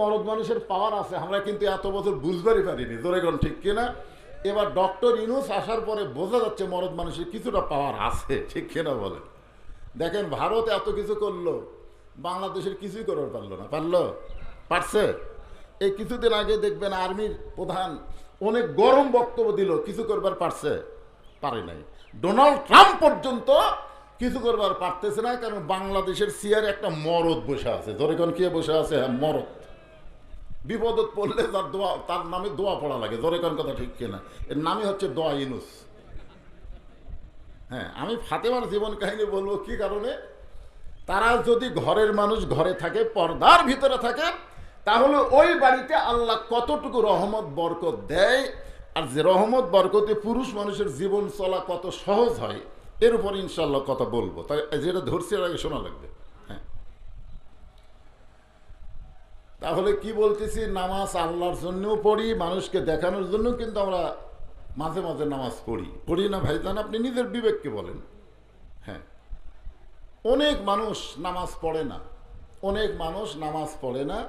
মরদ মানুষের পাওয়ার আছে, আমরা কিন্তু এত বছর বুঝবারই পারিনি দোরেগন ঠিক কিনা? এবার ডক্টর ইনুস আসার পরে বোঝা যাচ্ছে মরদ মানুষের কিছুটা পাওয়ার আছে, ঠিক কিনা বলে। দেখেন ভারত এত কিছু করল, বাংলাদেশের কিছুই করতে পারল না, পারল? পারছে? এই কিছুদিন আগে দেখবেন আর্মির প্রধান অনেক গরম বক্তব্য দিল, কিছু করবার পারছে? পারে নাই। ডোনাল্ড ট্রাম্প পর্যন্ত কিছু করবার পারতেছে না, কারণ বাংলাদেশের সিয়ারে একটা মরদ বসে আছে ধরে কোন কে বসে আছে? হ্যাঁ মরদ। বিপদত পড়লে তার দোয়া, তার নামে দোয়া পড়া লাগে। ধরে কোন কথা ঠিক কিনা? এর নামই হচ্ছে দোয়া ইনুস। হ্যাঁ আমি ফাতেমার জীবন কাহিনী বলব কি কারণে? তারা যদি ঘরের মানুষ ঘরে থাকে, পর্দার ভিতরে থাকে, তাহলে ওই বাড়িতে আল্লাহ কতটুকু রহমত, বরকত দেয়? আর যে রহমত, বরকতে পুরুষ মানুষের জীবন চলা কত সহজ হয়, এর উপর ইনশাল্লাহ কথা বলব। তাই যেটা ধরছি, এর আগে শোনা লাগবে হ্যাঁ তাহলে কি বলতেছি? নামাজ আল্লাহর জন্যও পড়ি, মানুষকে দেখানোর জন্য কিন্তু আমরা মাঝে মাঝে নামাজ পড়ি। পড়ি না ভাইজান আপনি নিজের বিবেককে বলেন। হ্যাঁ। অনেক মানুষ নামাজ পড়ে না। অনেক মানুষ নামাজ পড়ে না।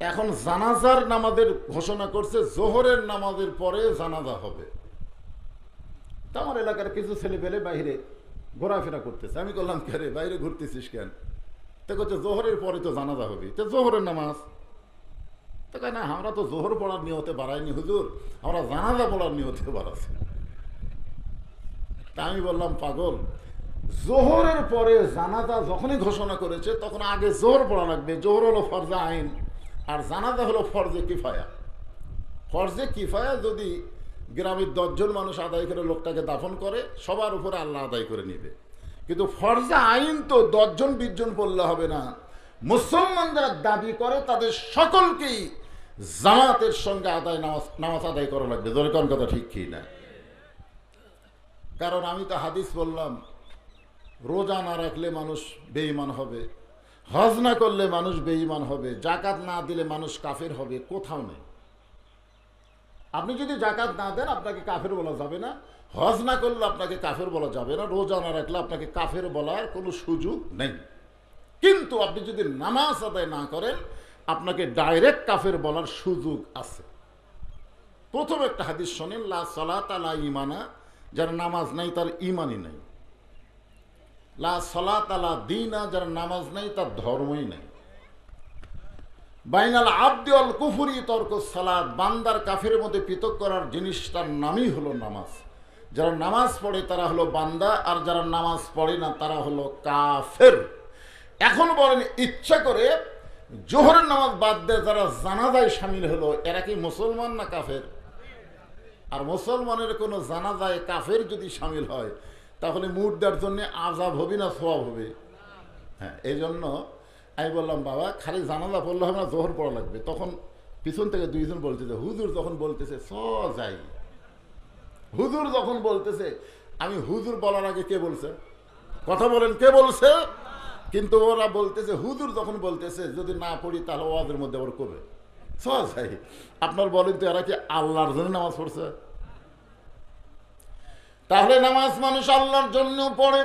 এখন জানাজার নামাজের ঘোষণা করছে, জোহরের নামাজের পরে জানাজা হবে। তা আমার এলাকার কিছু ছেলে পেলে বাইরে ঘোরাফেরা করতেছে। আমি বললাম, কে বাইরে ঘুরতেছিস কেন? তো করছে জোহরের পরে তো জানাজা হবে। তো জোহরের নামাজ। তো কয়, না, আমরা তো জোহর পড়ার নিয়তে বাড়াইনি, হুজুর। আমরা জানাজা পড়ার নিয়তে বাড়াচ্ছি তা আমি বললাম, পাগল, জোহরের পরে জানাজা যখনই ঘোষণা করেছে, তখন আগে জোহর পড়া লাগবে। জোহর হলো ফরজা আইন, আর জানাজা হলো ফরজে কিফায়া। ফরজে কিফায়া যদি গ্রামের দশজন মানুষ আদায় করে, লোকটাকে দাফন করে, সবার উপরে আল্লাহ আদায় করে নিবে। কিন্তু ফরজা আইন তো দশজন, বিশজন পড়লে হবে না। মুসলমান যারা দাবি করে, তাদের সকলকেই জামাতের সঙ্গে আদায়, নামাজ নামাজ আদায় করা লাগবে। দরকার কথা ঠিক কি না? কারণ আমি তো হাদিস বললাম, রোজা না রাখলে মানুষ বেঈমান হবে, হজ না করলে মানুষ বেঈমান হবে জাকাত না দিলে মানুষ কাফের হবে, কোথাও নেই। আপনি যদি জাকাত না দেন, আপনাকে কাফের বলা যাবে না। হজ না করলে আপনাকে কাফের বলা যাবে না, রোজা না রাখলে আপনাকে কাফের বলার কোনো সুযোগ নেই। কিন্তু আপনি যদি নামাজ আদায় না করেন, আপনাকে ডাইরেক্ট কাফের বলার সুযোগ আছে। প্রথম একটা হাদিস শোনেন, লা সলাত আলা ইমানা যার নামাজ নাই তার ইমানই নাই। লা সলাত আলা দিনা, যার নামাজ নাই তার ধর্মই নাই। বাইনাল আব্দি অল কুফুরি, তর্ক সালাদ বান্দার কাফের মধ্যে পৃথক করার জিনিসটার নামই হলো নামাজ। যারা নামাজ পড়ে তারা হলো বান্দা, আর যারা নামাজ পড়ে না তারা হলো কাফের। এখন বলেন, ইচ্ছা করে জোহরের নামাজ বাদ দিয়ে যারা জানাজায় সামিল হলো, এরা কি মুসলমান না কাফের? আর মুসলমানের কোনো জানাজায় কাফের যদি সামিল হয়, তাহলে মুর্দার জন্য আজাব হবে না সোয়াব হবে? হ্যাঁ এই জন্য আমি বললাম, বাবা, খালি জানাজা পড়লে হবে না, জোহর পড়া লাগবে। তখন পিছন থেকে দুইজন বলতেছে হুজুর যখন বলতেছে, স যাই। হুজুর যখন বলতেছে, আমি হুজুর বলার আগে কে বলছে? কথা বলেন, কে বলছে? কিন্তু ওরা বলতেছে, হুজুর যখন বলতেছে, যদি না পড়ি তাহলে ওয়াজের মধ্যে আবার কবে ভাই, আপনার বলেন তো, এরা কি আল্লাহর জন্য নামাজ পড়ছে? তাহলে নামাজ মানুষ আল্লাহর জন্য পড়ে,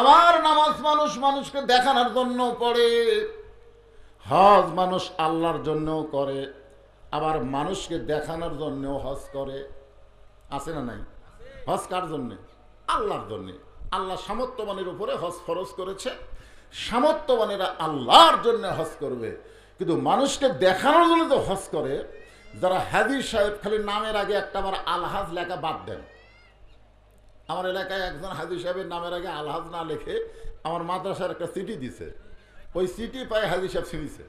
আবার নামাজ মানুষ মানুষকে দেখানোর জন্য পড়ে। হজ মানুষ আল্লাহর জন্যও করে, আবার মানুষকে দেখানোর জন্যও হজ করে। আছে না নাই? হজ কার জন্যে? আল্লাহর জন্যে। আল্লাহ সামর্থ্যবানের উপরে হজ ফরজ করেছে। সামর্থ্যবানেরা আল্লাহর জন্য হজ করবে। কিন্তু মানুষকে দেখানোর জন্য তো হজ করে। যারা হাদির সাহেব খালি নামের আগে একটা আবার আলহাজ লেখা বাদ দেন। আমার এলাকায় একজন হাজি সাহেবের নামের আগে আলহাজ না লিখে আমার মাদ্রাসার একটা সিটি দিছে। ওই সিটি পায় হাজি সাহেব ছিনিছে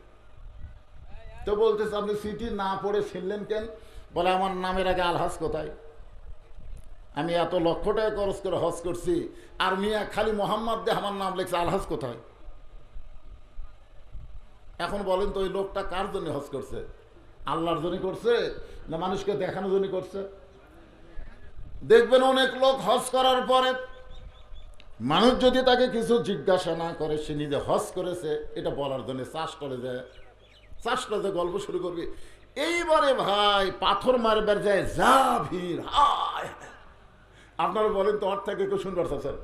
তো বলতেছে, আপনি সিটি না পড়ে ছিনলেন কেন? বলে, আমার নামের আগে আলহাজ কোথায়? আমি এত লক্ষ টাকা খরচ করে হজ করছি, আর মিয়া খালি মোহাম্মদ দে আমার নাম লিখছে আলহাজ কোথায়? এখন বলেন তো ওই লোকটা কার জন্য হজ করছে? আল্লাহর জন্য করছে, না মানুষকে দেখানোর জন্য করছে? দেখবেন অনেক লোক হজ করার পরে মানুষ যদি তাকে কিছু জিজ্ঞাসা না করে, সে নিজে হজ করেছে, এটা বলার জন্য চাষ করে যায় চাষ করে যায় গল্প শুরু করবে। এইবারে ভাই পাথর মারবার যায় যা ভিড় হায়! আপনারা বলেন তোমার থেকে কেউ শুনবার স্যার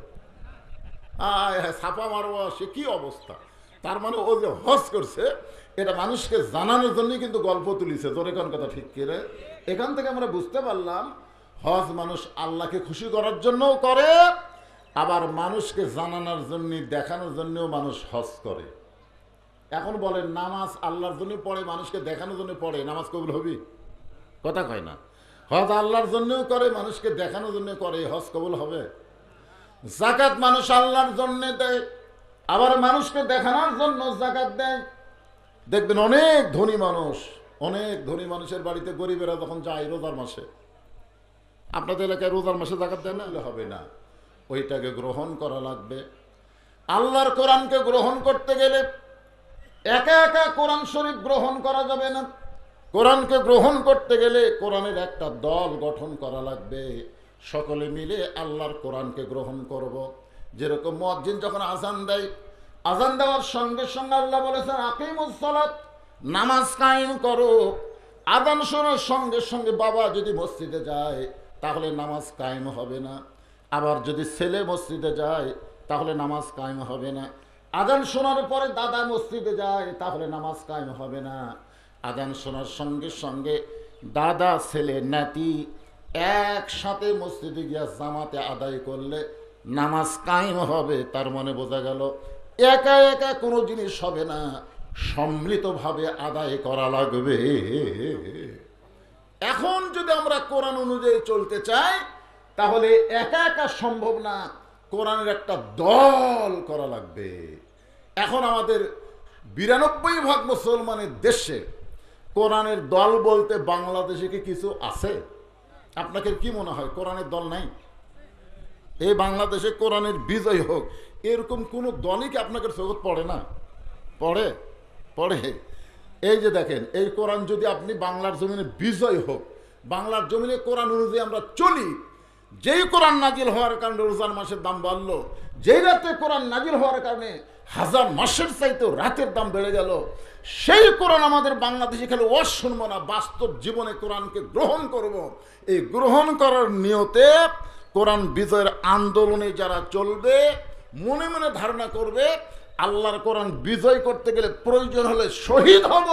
হ্যাঁ ছাপা মারবা সে কি অবস্থা? তার মানে ও যে হজ করছে, এটা মানুষকে জানানোর জন্যই কিন্তু গল্প তুলিছে। তোর এখন কথা ঠিক করে এখান থেকে আমরা বুঝতে পারলাম, হজ মানুষ আল্লাহকে খুশি করার জন্যও করে, আবার মানুষকে জানানোর জন্য দেখানোর জন্যও মানুষ হজ করে। এখন বলেন, নামাজ আল্লাহর জন্য পড়ে, মানুষকে দেখানোর জন্য পড়ে। নামাজ কবুল হবি? কথা কয় না। হজ আল্লাহর জন্যও করে, মানুষকে দেখানোর জন্য করে হজ কবুল হবে। জাকাত মানুষ আল্লাহর জন্য দেয়, আবার মানুষকে দেখানোর জন্য জাকাত দেয়। দেখবেন অনেক ধনী মানুষ, অনেক ধনী মানুষের বাড়িতে গরিবেরা যখন যায় রোজার মাসে, আপনাদের এলাকায় রোজার মাসে জাকাত দেয় না? হবে না। ওইটাকে গ্রহণ করা লাগবে। আল্লাহর কোরআনকে গ্রহণ করতে গেলে একা একা কোরআন শরীফ গ্রহণ করা যাবে না। কোরআনকে গ্রহণ করতে গেলে কোরআনের একটা দল গঠন করা লাগবে। সকলে মিলে আল্লাহর কোরআনকে গ্রহণ করব। যেরকম মজ্জিন যখন আজান দেয় আজান দেওয়ার সঙ্গে সঙ্গে আল্লাহ বলেছেন আকিমুসলাত নামাজ কায়েম করো। আদান শোনার সঙ্গে সঙ্গে বাবা যদি মসজিদে যায়, তাহলে নামাজ কায়েম হবে না। আবার যদি ছেলে মসজিদে যায়, তাহলে নামাজ কায়েম হবে না। আদান শোনার পরে দাদা মসজিদে যায়, তাহলে নামাজ কায়েম হবে না। আদান শোনার সঙ্গে সঙ্গে দাদা, ছেলে, নাতি একসাথে মসজিদে গিয়া জামাতে আদায় করলে নামাজ কায়েম হবে, তার মনে বোঝা গেল একা একা কোনো জিনিস হবে না, সম্মিলিতভাবে আদায় করা লাগবে। এখন যদি আমরা কোরআন অনুযায়ী চলতে চাই, তাহলে একা একা সম্ভব না, কোরআনের একটা দল করা লাগবে। এখন আমাদের বিরানব্বই ভাগ মুসলমানের দেশে কোরআনের দল বলতে বাংলাদেশে কি কিছু আছে? আপনাকে কি মনে হয়, কোরআনের দল নাই? এই বাংলাদেশে কোরআনের বিজয় হোক, এরকম কোনো দলই কি আপনাকে জগৎ পড়ে না? পড়ে? পড়ে। এই যে দেখেন, এই কোরআন যদি আপনি বাংলার জমিনে বিজয় হোক, বাংলার জমিনে কোরআন অনুযায়ী আমরা চলি, যেই কোরআন নাজিল হওয়ার কারণে রোজার মাসের দাম বাড়লো, যেই রাতে কোরআন নাজিল হওয়ার কারণে হাজার মাসের চাইতেও রাতের দাম বেড়ে গেল সেই কোরআন আমাদের বাংলাদেশে খেলে ও শুনব না, বাস্তব জীবনে কোরআনকে গ্রহণ করব। এই গ্রহণ করার নিয়তে কোরআন বিজয়ের আন্দোলনে যারা চলবে, মনে মনে ধারণা করবে, আল্লাহর কোরআন বিজয় করতে গেলে প্রয়োজন হলে শহীদ হব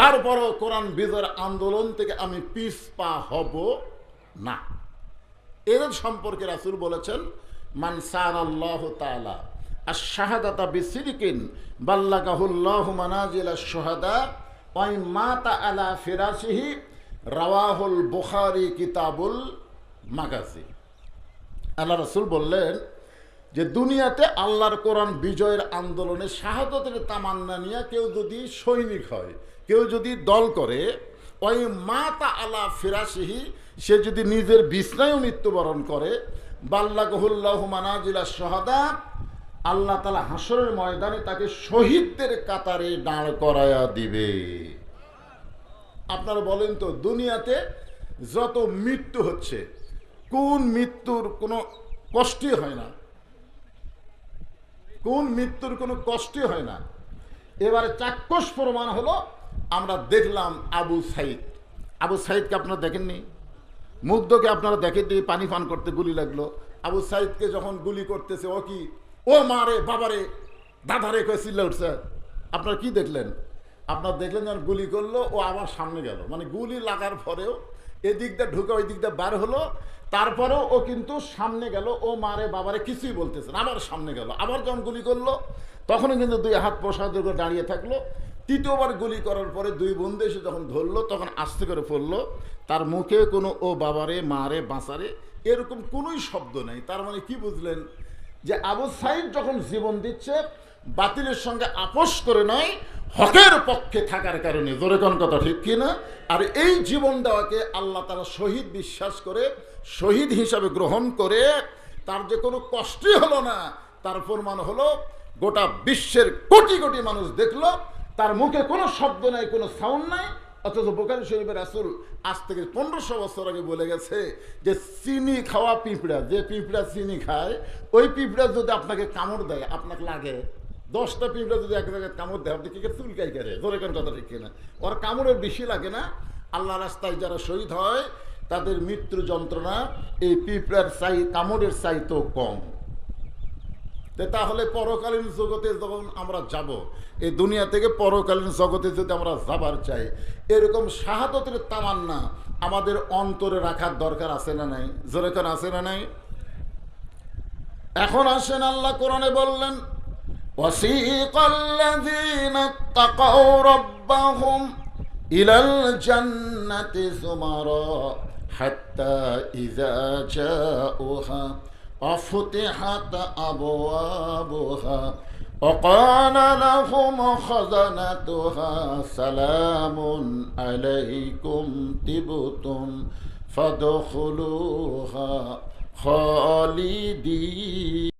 তারপরও কোরআন বিজয়ের আন্দোলন থেকে আমি পিস পা হব না এদের সম্পর্কে রাসুল বলেছেন, মান সার আল্লাহ তালা আর শাহাদাতা বিসিরিকিন বাল্লাকাহুল্লাহ মানাজিল সোহাদা ওয়াই মাতা আলা ফিরাসিহি রাওয়াহুল বুখারি কিতাবুল মাগাজি আল্লাহ রসুল বললেন যে দুনিয়াতে আল্লাহর কোরআন বিজয়ের আন্দোলনে শাহাদতের তামান্না নিয়ে কেউ যদি সৈনিক হয়, কেউ যদি দল করে ওই মাতা আলা ফিরাসিহি, সে যদি নিজের বিছনায়ও মৃত্যুবরণ করে, বাল্লাগহুল্লাহ মানাজিলা সহাদা আল্লাহ তালা হাসরের ময়দানে তাকে শহীদদের কাতারে দাঁড় করায়া দিবে। আপনারা বলেন তো, দুনিয়াতে যত মৃত্যু হচ্ছে, কোন মৃত্যুর কোনো কষ্টই হয় না? কোন মৃত্যুর কোনো কষ্টই হয় না? এবারে চাক্ষুষ প্রমাণ হলো, আমরা দেখলাম আবু সাইদ। আবু সাইদকে আপনারা দেখেননি? মুগ্ধকে আপনারা দেখেননি, পানি পান করতে গুলি লাগল। আবু সাইদকে যখন গুলি করতেছে, ও কি ও মারে বাবারে দাদারে কয়ে চিল্লা উঠছে। আপনার কি দেখলেন? আপনার দেখলেন যখন গুলি করল, ও আবার সামনে গেল। মানে গুলি লাগার পরেও এদিকটা ঢুকে ওই দিকটা বার হলো, তারপরেও ও কিন্তু সামনে গেল। ও মারে বাবারে কিছুই বলতেছে না। আবার সামনে গেল। আবার যখন গুলি করল, তখনও কিন্তু দুই হাত প্রসাদ করে দাঁড়িয়ে থাকল। তৃতীয়বার গুলি করার পরে দুই বন্ধু এসে যখন ধরলো, তখন আস্তে করে পড়ল। তার মুখে কোনো, ও বাবারে মারে বাঁচারে এরকম কোনোই শব্দ নেই। তার মানে কি বুঝলেন? যে আবু সাইদ যখন জীবন দিচ্ছে, বাতিলের সঙ্গে আপোষ করে নয় হকের পক্ষে থাকার কারণে। জোরে কোন কথা, ঠিক কিনা আর এই জীবন দেওয়াকে আল্লাহ তারা শহীদ বিশ্বাস করে, শহীদ হিসাবে গ্রহণ করে, তার যে কোনো কষ্টই হলো না, তার প্রমাণ হলো, গোটা বিশ্বের কোটি কোটি মানুষ দেখল, তার মুখে কোনো শব্দ নাই, কোনো সাউন্ড নাই অথচ বোকারি শরীফের আসল আজ থেকে পনেরোশো বছর আগে বলে গেছে যে চিনি খাওয়া পিঁপড়া, যে পিঁপড়া চিনি খায়, ওই পিঁপড়া যদি আপনাকে কামড় দেয়, আপনাকে লাগে। দশটা পিঁপড়া যদি এক জায়গায় কামড় দেয়, আপনি কি করে চুলকাই করে? ধরে কেন কথা ঠিক কিনা? ওর কামড়ের বেশি লাগে না। আল্লাহ রাস্তায় যারা শহীদ হয়, তাদের মৃত্যু যন্ত্রণা এই পিঁপড়ার চাই, কামড়ের চাইতেও কম। তাহলে পরকালীন জগতে যখন আমরা যাব এই দুনিয়া থেকে পরকালীন জগতে যদি আমরা যাবার চাই এরকম শাহাদতের তামান্না আমাদের অন্তরে রাখার দরকার আছে না নাই যেরকম আছে না নাই এখন আসেন আল্লাহ কোরআনে বললেন وسيق الذين اتقوا ربهم إلى الجنة زمرا حتى إذا جاءوها وفتحت أبوابها وقال لهم خزنتها سلام عليكم تبتم فادخلوها خالدين